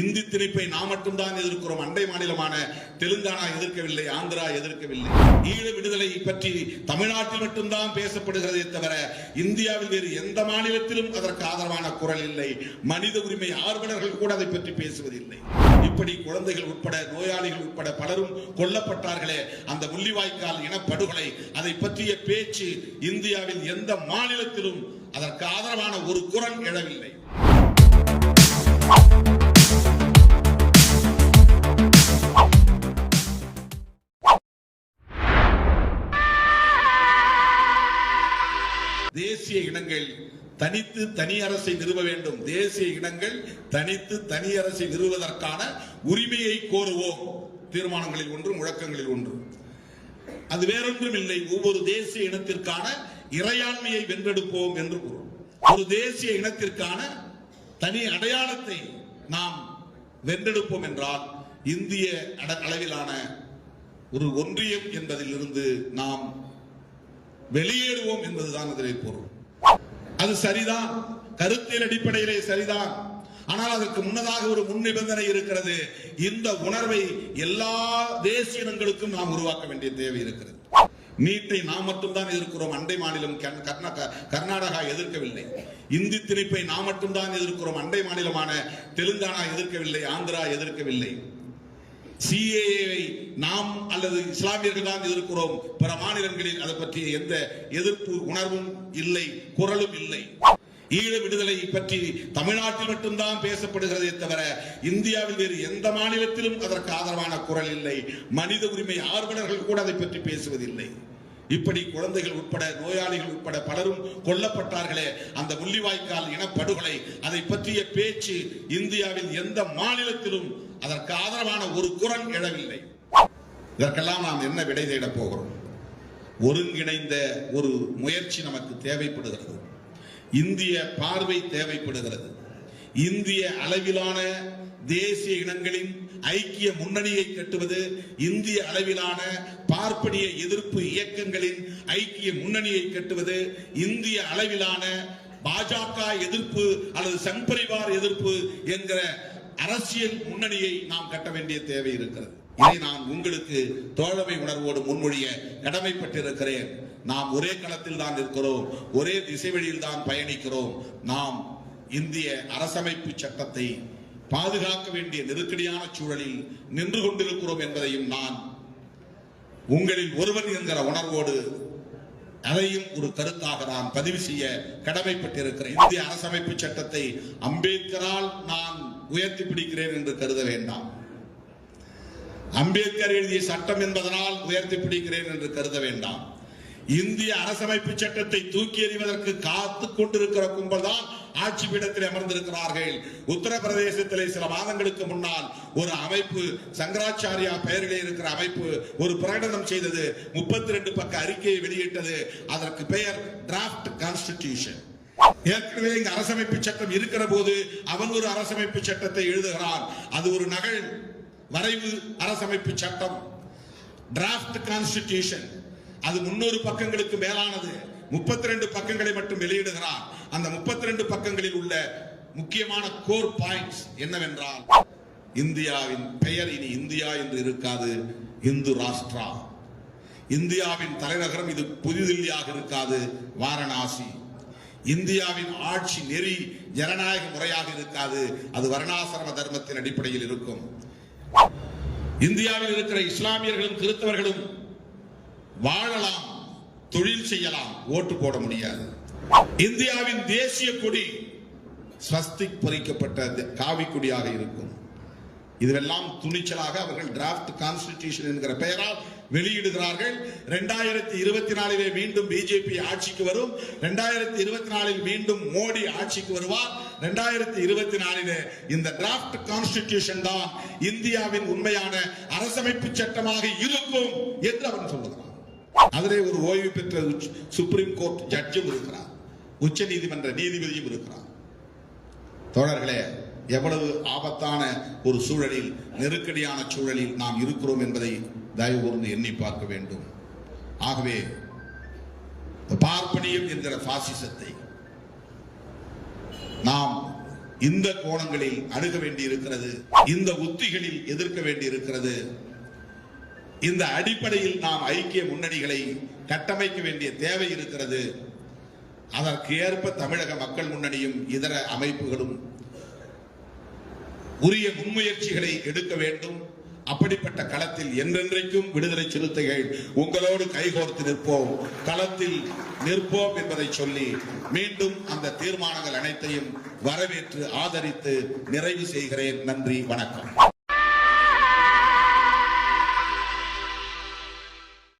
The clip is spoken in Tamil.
இந்தி திணிப்பை நாம் மட்டும்தான் எதிர்க்கிறோம். அண்டை மாநிலமான தெலுங்கானா எதிர்க்கவில்லை ஆந்திரா எதிர்க்கவில்லை. ஈழ விடுதலை பற்றி தமிழ்நாட்டில் மட்டும்தான் பேசப்படுகிறதே தவிர இந்தியாவில் வேறு எந்த மாநிலத்திலும் அதற்கு ஆதரவான குரல் இல்லை. மனித உரிமை ஆர்வலர்கள் கூட அதை பற்றி பேசுவதில்லை. இப்படி குழந்தைகள் உட்பட நோயாளிகள் உட்பட பலரும் கொல்லப்பட்டார்களே அந்த முள்ளிவாய்க்கால் இனப்படுகொலை அதை பற்றிய பேச்சு இந்தியாவில் எந்த மாநிலத்திலும் அதற்கு ஆதரவான ஒரு குரல் எழவில்லை. தனித்து தனி அரசை நிறுவ வேண்டும். தேசிய இனங்கள் தனித்து தனி அரசை நிறுவுவதற்கான உரிமையை கோருவோம். தீர்மானங்களில் ஒன்று முழக்கங்களில் ஒன்று. அது வேறொன்றும் இல்லை. ஒவ்வொரு தேசிய இனத்திற்கான இறையாண்மையை வென்றெடுப்போம் என்று கூறும். ஒரு தேசிய இனத்திற்கான தனி அடையாளத்தை நாம் வென்றெடுப்போம் என்றால் இந்திய அட- அளவிலான ஒரு ஒன்றியம் என்பதிலிருந்து நாம் வெளியேறுவோம் என்பதுதான் இதனை பொருள். அது சரிதான். கருத்தியல் அடிப்படையிலே சரிதான். ஆனால் அதற்கு முன்னதாக ஒரு முன் நிபந்தனை இருக்கிறது. இந்த உணர்வை எல்லா தேசிய இனங்களுக்கும் நாம் உருவாக்க வேண்டிய தேவை இருக்கிறது. நீட்டை நாம் மட்டும்தான் எதிர்க்கிறோம். அண்டை மாநிலம் கர்நாடகா எதிர்க்கவில்லை. இந்தி திணிப்பை நாம் மட்டும்தான் எதிர்க்கிறோம். அண்டை மாநிலமான தெலுங்கானா எதிர்க்கவில்லை. ஆந்திரா எதிர்க்கவில்லை. சிஏஏவை நாம் அல்லது இஸ்லாமியர்கள் தான் எதிர்க்கிறோம். பிற மாநிலங்களில் அதை பற்றிய எந்த எதிர்ப்பு உணர்வும் இல்லை குரலும் இல்லை. ஈழ விடுதலை பற்றி தமிழ்நாட்டில் மட்டும்தான் பேசப்படுகிறதே தவிர இந்தியாவில் வேறு எந்த மாநிலத்திலும் அதற்கு ஆதரவான குரல் இல்லை. மனித உரிமை ஆர்வலர்கள் கூட அதை பற்றி பேசுவதில்லை. இப்படி குழந்தைகள் உட்பட நோயாளிகள் உட்பட பலரும் கொல்லப்பட்டார்களே அந்த முள்ளிவாய்க்கால் இனப்படுகொலை அதை பற்றிய பேச்சு இந்தியாவில் எந்த மாநிலத்திலும் அதற்கு ஆதரவான ஒரு குரல் எழவில்லை. இதற்கெல்லாம் நாம் என்ன விடை தேடப் போகிறோம்? ஒருங்கிணைந்த ஒரு முயற்சி நமக்கு தேவைப்படுகிறது. இந்திய பார்வை தேவைப்படுகிறது. இந்திய அளவிலான தேசிய இனங்களின் ஐக்கிய முன்னணியை கட்டுவது இந்திய அளவிலான பார்ப்பனிய எதிர்ப்பு இயக்கங்களின் ஐக்கிய முன்னணியை கட்டுவது இந்திய அளவிலான பாஜக எதிர்ப்பு அல்லது சங்பரிவார் எதிர்ப்பு என்கிற அரசியல் முன்னணியை நாம் கட்ட வேண்டிய தேவை இருக்கிறது. இதை நான் உங்களுக்கு தோழமை உணர்வோடு முன்மொழிய கடமைப்பட்டிருக்கிறேன். நாம் ஒரே களத்தில் தான் இருக்கிறோம் ஒரே திசைவழியில் தான் பயணிக்கிறோம். நாம் இந்திய அரசமைப்பு சட்டத்தை பாதுகாக்க வேண்டிய நெருக்கடியான சூழலில் நின்று கொண்டிருக்கிறோம் என்பதையும் நான் உங்களில் ஒருவன் என்கிற உணர்வோடு அதையும் ஒரு கருத்தாக நான் பதிவு செய்ய கடமைப்பட்டிருக்கிறேன். இந்திய அரசமைப்பு சட்டத்தை அம்பேத்கரால் நான் உயர்த்தி பிடிக்கிறேன் என்று கருத வேண்டாம். அம்பேத்கர் எழுதிய சட்டம் என்பதனால் உயர்த்தி பிடிக்கிறேன் என்று கருத வேண்டாம். இந்திய அரசமைப்பு சட்டத்தை தூக்கி எறிவதற்கு காத்து கொண்டிருக்கிற கும்பல் தான் ஆட்சி பீடத்தில் அமர்ந்திருக்கிறார்கள். உத்தரப்பிரதேசத்திலே சில மாதங்களுக்கு முன்னால் ஒரு அமைப்பு சங்கராச்சாரியா பெயரிலே இருக்கிற அமைப்பு ஒரு பிரகடனம் செய்தது. முப்பத்தி ரெண்டு பக்க அறிக்கையை வெளியிட்டது. அதற்கு பெயர் டிராஃப்ட் கான்ஸ்டிடியூஷன் ஏற்கனவே இங்க அரசமைப்பு சட்டம் இருக்கிற போது அவன் ஒரு அரசமைப்பு சட்டத்தை எழுதுகிறான். அது ஒரு நகல் வரைவு அரசமைப்பு சட்டம். டிராஃப்ட் கான்ஸ்டிடியூஷன் அது முன்னூறு பக்கங்களுக்கு மேலானது. முப்பத்தி ரெண்டு பக்கங்களை மட்டும் வெளியிடுகிறார். அந்த முப்பத்தி ரெண்டு பக்கங்களில் உள்ள முக்கியமான கோர் பாயிண்ட்ஸ் என்னவென்றால் இந்தியாவின் பெயர் இனி இந்தியா என்று இருக்காது இந்து ராஷ்டிரா. இந்தியாவின் தலைநகரம் இது புதுதில்லியாக இருக்காது வாரணாசி. இந்தியாவின் ஆட்சி நெறி ஜனநாயக முறையாக இருக்காது அது வர்ணாசிரம தர்மத்தின் அடிப்படையில் இருக்கும். இந்தியாவில் இருக்கிற இஸ்லாமியர்களும் கிறிஸ்தவர்களும் வாழலாம் தொழில் செய்யலாம் ஓட்டு போட முடியாது. இந்தியாவின் தேசிய கொடி ஸ்வஸ்திக் பொறிக்கப்பட்ட காவி கொடியாக இருக்கும். இதுவெல்லாம் துணிச்சலாக அவர்கள் டிராஃப்ட் கான்ஸ்டிடியூஷன் என்கிற பெயரால் வெளியிடுகிறார்கள். இரண்டாயிரத்தி இருபத்தி நாலிலே மீண்டும் பிஜேபி ஆட்சிக்கு வரும். இரண்டாயிரத்தி இருபத்தி நாலில் மீண்டும் மோடி ஆட்சிக்கு வருவார். இரண்டாயிரத்தி இருபத்தி நாலிலே இந்த டிராஃப்ட் கான்ஸ்டிடியூஷன் தான் இந்தியாவின் உண்மையான அரசமைப்பு சட்டமாக இருக்கும் என்று அவன் சொல்லுகிறான். அதிலே ஒரு ஓய்வு பெற்ற சுப்ரீம் கோர்ட் ஜட்ஜும் இருக்கிறார். உச்ச நீதிமன்ற நீதிபதியும் இருக்கிறார். தோழர்களே எவ்வளவு ஆபத்தான ஒரு சூழலில் நெருக்கடியான சூழலில் நாம் இருக்கிறோம் என்பதை தயவு கூர்ந்து எண்ணி பார்க்க வேண்டும். ஆகவே பார்ப்பனியம் என்கிற பாசிசத்தை நாம் இந்த கோணங்களில் அணுக வேண்டி இருக்கிறது இந்த உத்திகளில் எதிர்க்க வேண்டி இருக்கிறது இந்த அடிப்படையில் நாம் ஐக்கிய முன்னணிகளை கட்டமைக்க வேண்டிய தேவை இருக்கிறது. அதற்கு ஏற்ப தமிழக மக்கள் முன்னணியும் இதர அமைப்புகளும் உரிய முன்முயற்சிகளை எடுக்க வேண்டும். அப்படிப்பட்ட களத்தில் என்றென்றைக்கும் விடுதலை சிறுத்தைகள் உங்களோடு கைகோர்த்து நிற்போம். களத்தில் நிற்போம் என்பதை சொல்லி மீண்டும் அந்த தீர்மானங்கள் அனைத்தையும் வரவேற்று ஆதரித்து நிறைவு செய்கிறேன். நன்றி வணக்கம்.